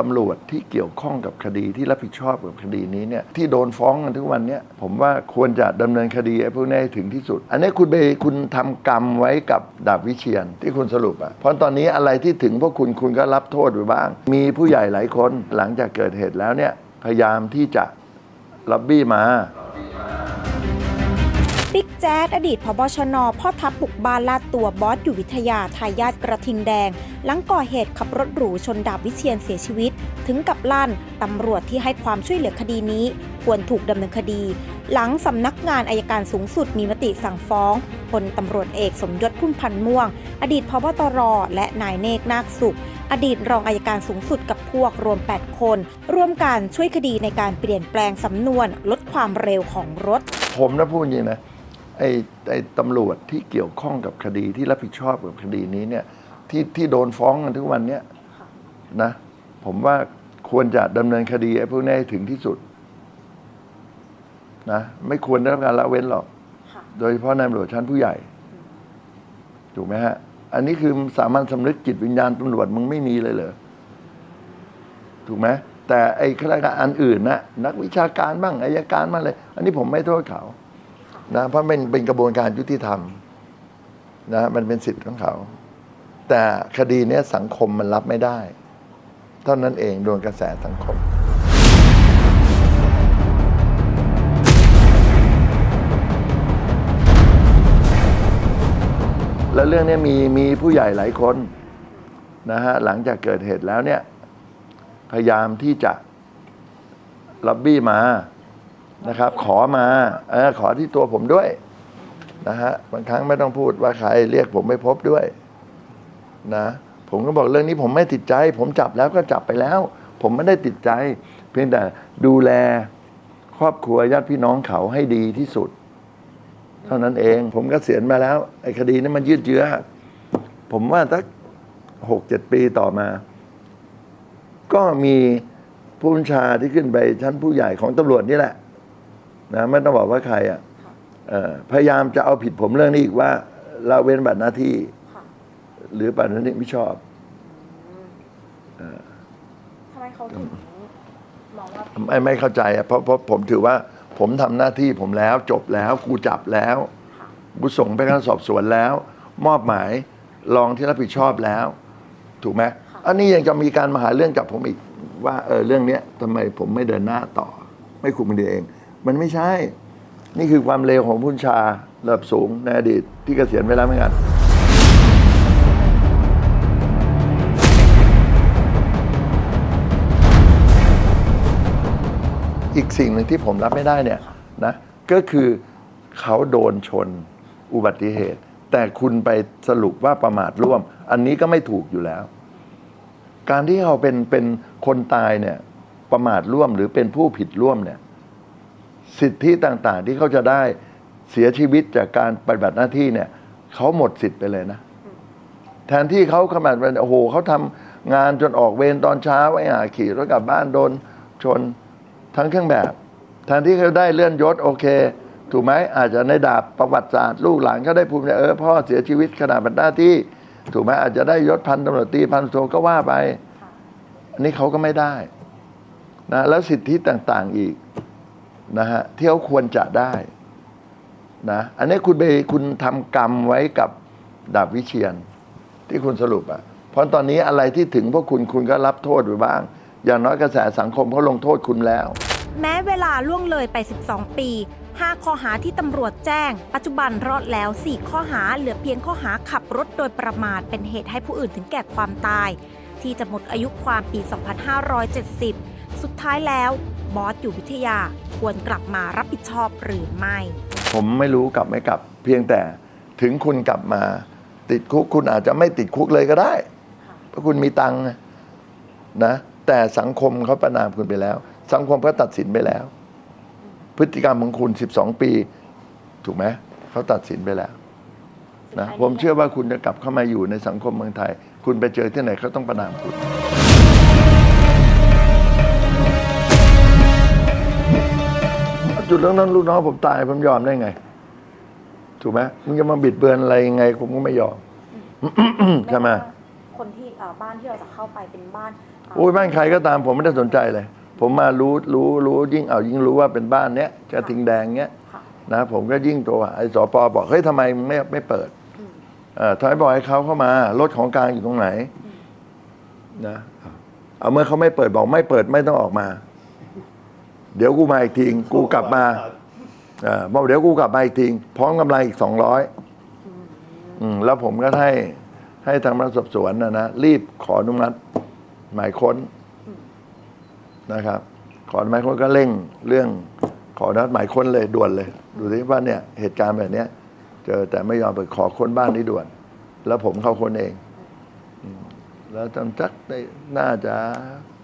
ตำรวจที่เกี่ยวข้องกับคดีที่รับผิดชอบกับคดีนี้เนี่ยที่โดนฟ้องกันทุกวันเนี้ยผมว่าควรจะดำเนินคดีไอ้พวกนี้ให้ถึงที่สุด อันนี้คุณไปคุณทำกรรมไว้กับดาบวิเชียนที่คุณสรุปอะเพราะตอนนี้อะไรที่ถึงพวกคุณคุณก็รับโทษไปบ้าง มีผู้ใหญ่หลายคนหลังจากเกิดเหตุแล้วเนี่ยพยายามที่จะล็อบบี้มา บิ๊กแจ๊ดอดีตพบชน พ่อทัพบุกบ้านลาดตัวบอสอยู่วิทยาทายาทกระทิงแดง หลังก่อเหตุขับรถหรูชนดาบวิเชียนเสียชีวิต ถึงกับลั่น ตำรวจที่ให้ความช่วยเหลือคดีนี้ ควรถูกดำเนินคดี หลังสำนักงานอายการสูงสุดมีมติสั่งฟ้องพลตำรวจเอกสมยศพุ่มพันธ์ม่วง อดีตพบตร และนายเนกนาคสุขอดีตรองอายการสูงสุดกับพวกรวม 8 คน ร่วมกันช่วยคดีในการเปลี่ยนแปลงสำนวนลดความเร็วของรถ ผมนะพูดจริงนะ ไอ้ไอ้ตำรวจที่เกี่ยวข้องกับคดีที่รับผิดชอบกับคดีนี้เนี่ยที่ที่โดนฟ้องกันทุกวันเนี้ยนะ ผมว่าควรจะดำเนินคดีไอ้พวกนี้ให้ถึงที่สุดนะไม่ควรได้รับการละเว้นหรอกโดยเฉพาะนายตำรวจชั้นผู้ใหญ่ถูกไหมฮะ อันนี้คือสามัญสำนึกจิตวิญญาณตำรวจมึงไม่มีเลยเหรอถูกไหมแต่ไอ้ข้าราชการอันอื่นนะนักวิชาการบ้างอายการบ้างเลย อันนี้ผมไม่โทษเขา นะเพราะมันเป็นกระบวนการยุติธรรมนะมันเป็นสิทธิ์ของเขา แต่คดีนี้สังคมมันรับไม่ได้ เท่านั้นเองโดนกระแสสังคมแล้วเรื่องนี้มีมีผู้ใหญ่หลายคนนะฮะหลังจากเกิดเหตุแล้วเนี่ย พยายามที่จะล็อบบี้มา นะครับ ขอมาเออขอที่ตัวผมด้วยนะฮะบางครั้งไม่ต้องพูดว่าใครเรียกผมไม่พบด้วย นะ ผมก็บอกเรื่องนี้ผมไม่ติดใจ ผมจับแล้วก็จับไปแล้ว ผมไม่ได้ติดใจ เพียงแต่ดูแลครอบครัวญาติพี่น้องเขาให้ดีที่สุด เท่านั้นเอง ผมก็เสียณมาแล้วไอ้คดีนี้นมันยืดเยื้อผมว่าสักหกเจ็ดปีต่อมา ก็มีผู้บัญชาที่ขึ้นไปชั้นผู้ใหญ่ของตำรวจนี่แหละ นะไม่ต้องบอกว่าใครอะเอ่อพยายามจะเอาผิดผมเรื่องนี้อีกว่าละเว้นบัตรหน้าที่ หรือบัตรหน้าที่ไม่ชอบทำไมเขาถึงมองว่าไม่ไม่เข้าใจอะเพราะเพราะผมถือว่า ผมทำหน้าที่ผมแล้ว จบแล้วกูจับแล้วกูส่งไปการสอบสวนแล้ว มอบหมายรองที่รับผิดชอบแล้ว ถูกไหมอันนี้ยังจะมีการมาหาเรื่องกับผมอีกว่าเออเรื่องเนี้ยทำไมผมไม่เดินหน้าต่อ ไม่คุมคดีเอง มันไม่ใช่ นี่คือความเลวของผู้บัญชาระดับสูงในอดีตที่เกษียณไปแล้วเหมือนกันอีกสิ่งหนึ่งที่ผมรับไม่ได้เนี่ยนะก็คือเขาโดนชนอุบัติเหตุ แต่คุณไปสรุปว่าประมาทร่วม อันนี้ก็ไม่ถูกอยู่แล้ว การที่เขาเป็นเป็นคนตายเนี่ยประมาทร่วมหรือเป็นผู้ผิดร่วมเนี่ย สิทธิต่างๆ ที่เขาจะได้เสียชีวิตจากการปฏิบัติหน้าที่เนี่ยเขาหมดสิทธิ์ไปเลยนะ แทนที่เขาขนาดเป็นโอ้โหเขาทำงานจนออกเวรตอนเช้าไอ้ห่าขี่รถกลับบ้านโดนชนทั้งเครื่องแบบ แทนที่เขาได้เลื่อนยศโอเค ถูกไหมอาจจะในดาบประวัติศาสตร์ลูกหลานเขาได้ภูมิใจเออพ่อเสียชีวิตขณะปฏิบัติหน้าที่ ถูกไหมอาจจะได้ยศพันตำรวจตรีพันโทก็ว่าไป อันนี้เขาก็ไม่ได้นะแล้วสิทธิต่างๆอีก นะฮะที่เขาควรจะได้นะอันนี้คุณไปคุณทำกรรมไว้กับดาบวิเชียนที่คุณสรุปอะ่ะเพราะตอนนี้อะไรที่ถึงพวกคุณคุณก็รับโทษไปบ้าง อย่างน้อยกระแสสังคมเขาลงโทษคุณแล้ว แม้เวลาล่วงเลยไป 12 ปี 5 ข้อหาที่ตำรวจแจ้ง ปัจจุบันรอดแล้ว 4 ข้อหาเหลือเพียงข้อหาขับรถโดยประมาทเป็นเหตุให้ผู้อื่นถึงแก่ความตาย ที่จะหมดอายุความปี 2570 สุดท้ายแล้ว บอสอยู่วิทยาควรกลับมารับผิดชอบหรือไม่ ผมไม่รู้กลับไม่กลับ เพียงแต่ถึงคุณกลับมาติดคุกคุณอาจจะไม่ติดคุกเลยก็ได้ เพราะคุณมีตังค์นะ แต่สังคมเขาประนามคุณไปแล้ว สังคมก็ตัดสินไปแล้ว พฤติกรรมของคุณ 12 ปี ถูกไหมเขาตัดสินไปแล้วนะผมเชื่อว่าคุณจะกลับเข้ามาอยู่ในสังคมเมืองไทย คุณไปเจอที่ไหนเขาต้องประนามคุณ จุดเริ่มต้นลูกน้องผมตายผมยอมได้ไง ถูกไหมมึงจะมาบิดเบือนอะไรยังไงผมก็ไม่ยอมใช่ไหมคนที่เอ่อบ้านที่เราจะเข้าไปเป็นบ้านอุ้ยบ้านใครก็ตามผมไม่ได้สนใจเลย ผมมารู้รู้รู้ยิ่งเอายิ่งรู้ว่าเป็นบ้านเนี้ยกระทิงแดงเนี้ย ค่ะ นะผมก็ยิ่งตัวไอ้สปบอกเฮ้ยทำไมไม่ไม่เปิดเออทำไมบอกให้เขาเข้ามารถของกลางอยู่ตรงไหนนะเอาเมื่อเขาไม่เปิดบอกไม่เปิดไม่ต้องออกมา เดี๋ยวกูมาอีกทีกูกลับมาเออบอกเดี๋ยวกูกลับมาอีกทีพร้อมกำไรอีกสองร้อยแล้วผมก็ให้ให้ทางพนักงานสอบสวนนะนะรีบขออนุมัติหมายค้นนะครับ ขอหมายค้นก็เร่งเรื่องขออนุมัติหมายค้นเลยด่วนเลย ดูสิว่าเนี่ยเหตุการณ์แบบเนี้ยเจอแต่ไม่ยอมเปิดขอค้นบ้านนี้ด่วน แล้วผมเข้าค้นเองอืมแล้วจำจักได้น่าจะ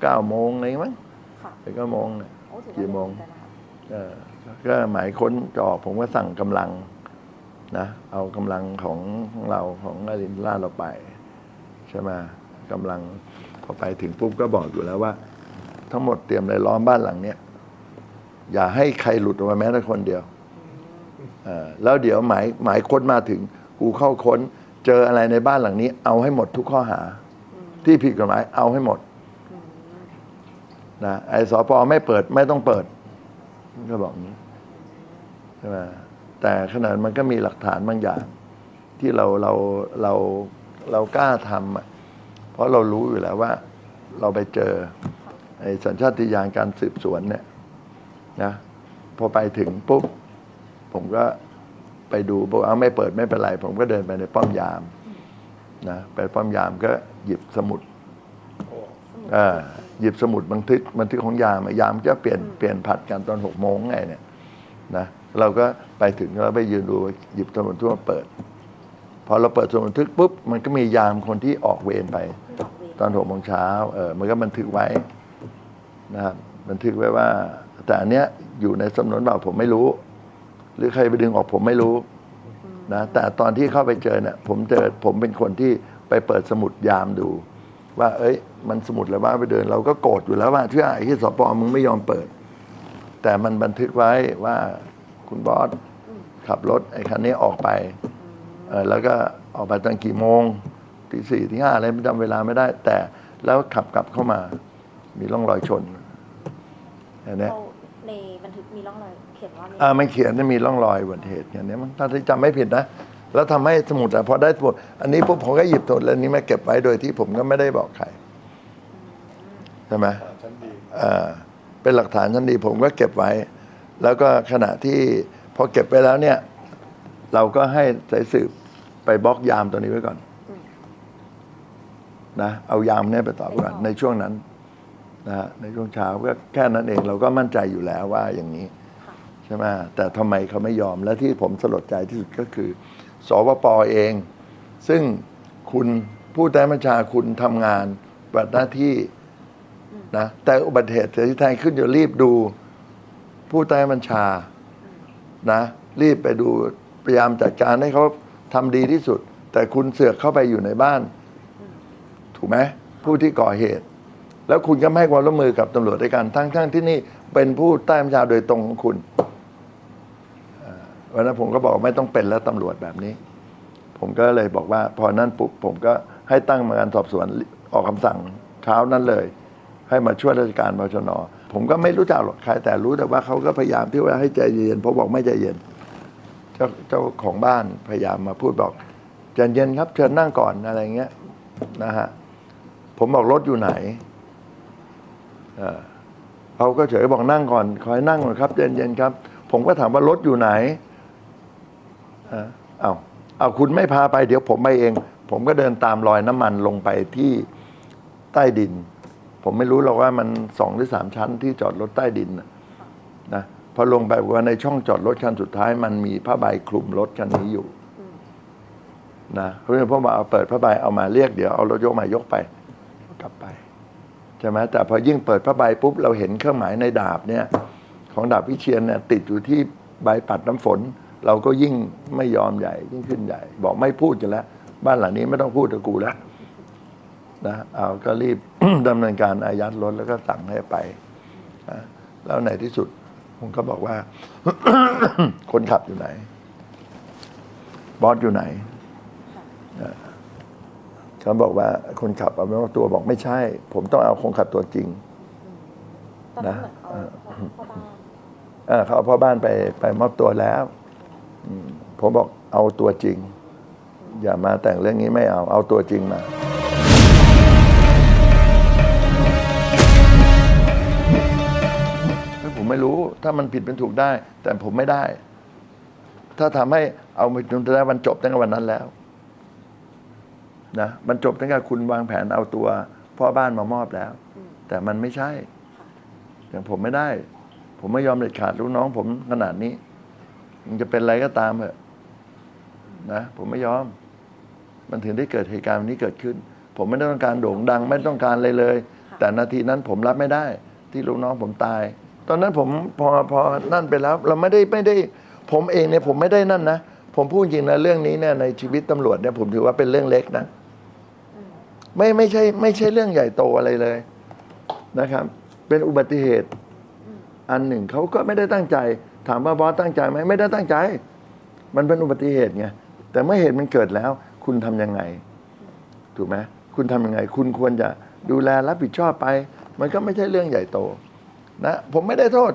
เก้าโมงอะไรมั้งค่ะไปเก้าโมงเนี่ย โอ้ถือกี่ว่าโมงเร็วเหอนกันนะคะเออก็หมายค้นจะออกผมก็สั่งกำลังนะเอากำลังของของเราของอารินล่าเราไป ใช่ไหมกำลังพอไปถึงปุ๊บก็บอกอยู่แล้วว่า ทั้งหมดเตรียมเลยล้อมบ้านหลังเนี้ยอย่าให้ใครหลุดออกมาแม้แต่คนเดียวเออแล้วเดี๋ยวหมายหมายค้นมาถึงกูเข้าค้น เจออะไรในบ้านหลังนี้ เอาให้หมดทุกข้อหา ที่ผิดกฎหมายเอาให้หมด นะไอ้สปไม่เปิดไม่ต้องเปิดก็บอกอย่างนี้ใช่ไหมแต่ขนาดมันก็มีหลักฐานบางอย่าง ที่เราเราเราเรากล้าทำอะเพราะเรารู้อยู่แล้วว่า เราไปเจอไอ้สัญชาตญาณการสืบสวนเนี่ยนะพอไปถึงปุ๊บ ผมก็ไปดูบอกเอาไม่เปิดไม่เป็นไร ผมก็เดินไปในป้อมยามนะไปป้อมยามก็หยิบสมุดเออ หยิบสมุดบันทึกบันทึกของยามอะยามจะเปลี่ยนเปลี่ยนผัดกันตอนหกโมงไงเนี่ยนะเราก็ไปถึงเราไปยืนดูหยิบสมุดทั่วเปิด พอเราเปิดสมุดบันทึกปุ๊บมันก็มียามคนที่ออกเวรไปดอกเวรตอนหกโมงเช้าเออมันก็บันทึกไว้นะครับบันทึกไว้ว่า แต่อันเนี้ยอยู่ในสำนวนเปล่าผมไม่รู้ หรือใครไปดึงออกผมไม่รู้นะแต่ตอนที่เข้าไปเจอเนี่ยผมเจอผมเป็นคนที่ไปเปิดสมุดยามดู ว่า เอ้ย มันสมุดแล้วว่าไปเดิน เราก็โกรธอยู่แล้วว่าที่ไอ้ที่สปมึงไม่ยอมเปิด แต่มันบันทึกไว้ว่าคุณบอสขับรถไอ้คันนี้ออกไปเออแล้วก็ออกไปตอนกี่โมงตีสี่ที่ห้าอะไรไม่จำเวลาไม่ได้ แต่แล้วขับกลับเข้ามา มีร่องรอยชนอันเนี้ยเราในบันทึกมีร่องรอยเขียนว่ามี อ่ามันเขียนจะมีร่องรอยอุบัติเหตุอย่างเนี้ยมันถ้าที่จำไม่ผิดนะ แล้วทำให้สมุดอะพอได้สมุดอันนี้ปุ๊บผมก็หยิบสมุดเล่มนี้มาเก็บไว้โดยที่ผมก็ไม่ได้บอกใครใช่ไหมอ่าเป็นหลักฐานชั้นดีผมก็เก็บไว้ แล้วก็ขณะที่พอเก็บไปแล้วเนี่ย เราก็ให้สายสืบไปบล็อกยามตัวนี้ไว้ก่อนนะเอายามเนี่ยไปต่อไว้ก่อนในช่วงนั้นนะฮะในช่วงเช้าก็แค่นั้นเองเราก็มั่นใจอยู่แล้วว่าอย่างนี้ ใช่ไหมแต่ทำไมเขาไม่ยอมและที่ผมสลดใจที่สุดก็คือ สวปเอง ซึ่งคุณผู้ใต้บัญชาคุณทำงานปฏิบัติหน้าที่นะแต่อุบัติเหตุเสียชีวิตแทนขึ้นอยู่รีบดูผู้ใต้บัญชานะรีบไปดูพยายามจัดการให้เขาทำดีที่สุด แต่คุณเสือกเข้าไปอยู่ในบ้าน ถูกไหมผู้ที่ก่อเหตุ แล้วคุณก็ไม่ให้ความร่วมมือกับตำรวจด้วยกันทั้งทั้งที่นี่เป็นผู้ใต้บัญชาโดยตรงของคุณ วันนั้นผมก็บอกไม่ต้องเป็นแล้วตำรวจแบบนี้ ผมก็เลยบอกว่า พอนั้นปุ๊บผมก็ให้ตั้งกรรมการสอบสวนออกคำสั่งเช้านั้นเลย ให้มาช่วยราชการบชน ผมก็ไม่รู้จักหรอกใครแต่รู้แต่ว่าเขาก็พยายามที่ว่าให้ใจเย็นเพราะบอกไม่ใจเย็นเจ้าเจ้าของบ้านพยายามมาพูดบอกใจเย็นครับเชิญนั่งก่อนอะไรเงี้ยนะฮะผมบอกรถอยู่ไหนเออเขาก็เฉยบอกนั่งก่อนคอยนั่งก่อนครับเย็นๆครับ ผมก็ถามว่ารถอยู่ไหน เอ่อเอาเอาคุณไม่พาไปเดี๋ยวผมไปเอง ผมก็เดินตามรอยน้ำมันลงไปที่ใต้ดิน ผมไม่รู้หรอกว่ามันสองหรือสามชั้นที่จอดรถใต้ดินน่ะนะพอลงไปว่าในช่องจอดรถคันสุดท้าย มันมีผ้าใบคลุมรถคันนี้อยู่นะเพราะฉะนั้นผมมาเอาเปิดผ้าใบเอามาเรียกเดี๋ยวเอารถยกมายกไป กลับไปใช่ไหมแต่พอยิ่งเปิดผ้าใบปุ๊บเราเห็นเครื่องหมายในดาบเนี่ย ของดาบวิเชียนเนี่ยติดอยู่ที่ใบปัดน้ำฝน เราก็ยิ่งไม่ยอมใหญ่ยิ่งขึ้นใหญ่ บอกไม่พูดกันแล้ว บ้านหลังนี้ไม่ต้องพูดกับกูแล้วนะเอาก็รีบ ดำเนินการอายัดรถแล้วก็สั่งให้ไปนะแล้วในที่สุดผมก็บอกว่า คนขับอยู่ไหน บอสอยู่ไหนเออเขาบอกว่าคนขับเอาไม่ว่าตัวบอกไม่ใช่ ผมต้องเอาคนขับตัวจริงตอนนั้นเหมือนเขานะพ่อบ้าน เออเขาเอาพ่อบ้านไปไปมอบตัวแล้วอืม ผมบอกเอาตัวจริง อย่ามาแต่งเรื่องนี้ไม่เอา เอาตัวจริงมาผมไม่รู้ถ้ามันผิดเป็นถูกได้ แต่ผมไม่ได้ ถ้าทำให้เอาไปจนได้มันจบตั้งแต่วันนั้นแล้วนะมันจบตั้งแต่คุณวางแผนเอาตัวพ่อบ้านมามอบแล้ว แต่มันไม่ใช่อย่างผมไม่ได้ ผมไม่ยอมเด็ดขาดลูกน้อง ผมขนาดนี้ มันจะเป็นอะไรก็ตามเถอะนะผมไม่ยอม มันถึงได้เกิดเหตุการณ์แบบนี้เกิดขึ้น ผมไม่ได้ต้องการโด่งดัง ไม่ต้องการอะไรเลย แต่นาทีนั้นผมรับไม่ได้ ที่ลูกน้องผมตาย ตอนนั้นผมพอพอนั่นไปแล้ว เราไม่ได้ไม่ได้ ผมเองเนี่ยผมไม่ได้นั่นนะผมพูดจริงนะเรื่องนี้เนี่ยในชีวิตตำรวจเนี่ยผมถือว่าเป็นเรื่องเล็กนะไม่ไม่ใช่ ไม่ใช่เรื่องใหญ่โตอะไรเลยนะครับ เป็นอุบัติเหตุ อันหนึ่งเขาก็ไม่ได้ตั้งใจ ถามว่าบอสตั้งใจไหมไม่ได้ตั้งใจ มันเป็นอุบัติเหตุไงแต่เมื่อเหตุมันเกิดแล้ว คุณทำยังไง ถูกไหมคุณทำยังไง คุณควรจะดูแลรับผิดชอบไป มันก็ไม่ใช่เรื่องใหญ่โต นะ ผมไม่ได้โทษ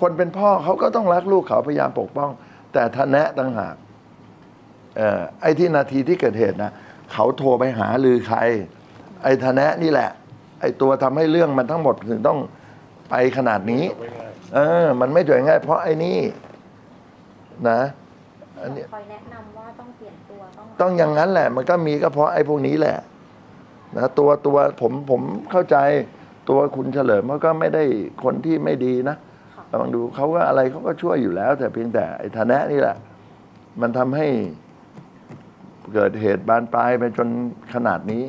คนเป็นพ่อเขาก็ต้องรักลูกเขาพยายามปกป้อง แต่ทนะต่างหากออไอ้ที่นาทีที่เกิดเหตุนะเขาโทรไปหาลือใคร ไอ้ทนะนี่แหละ ไอ้ตัวทำให้เรื่องมันทั้งหมดถึงต้องไปขนาดนี้ เออ มันไม่จบง่ายเพราะไอ้นี่นะ อันนี้ คอยแนะนำว่าต้องเปลี่ยนตัวต้องต้องอย่างนั้นแหละ มันก็มีก็เพราะไอ้พวกนี้แหละนะตัวตัวผมผมเข้าใจตัวคุณเฉลิมเขาก็ไม่ได้คนที่ไม่ดีนะลองดูเขาก็อะไรเขาก็ช่วยอยู่แล้ว แต่เพียงแต่ไอ้ฐานะนี่แหละ มันทำให้เกิดเหตุบานปลายไปจนขนาดนี้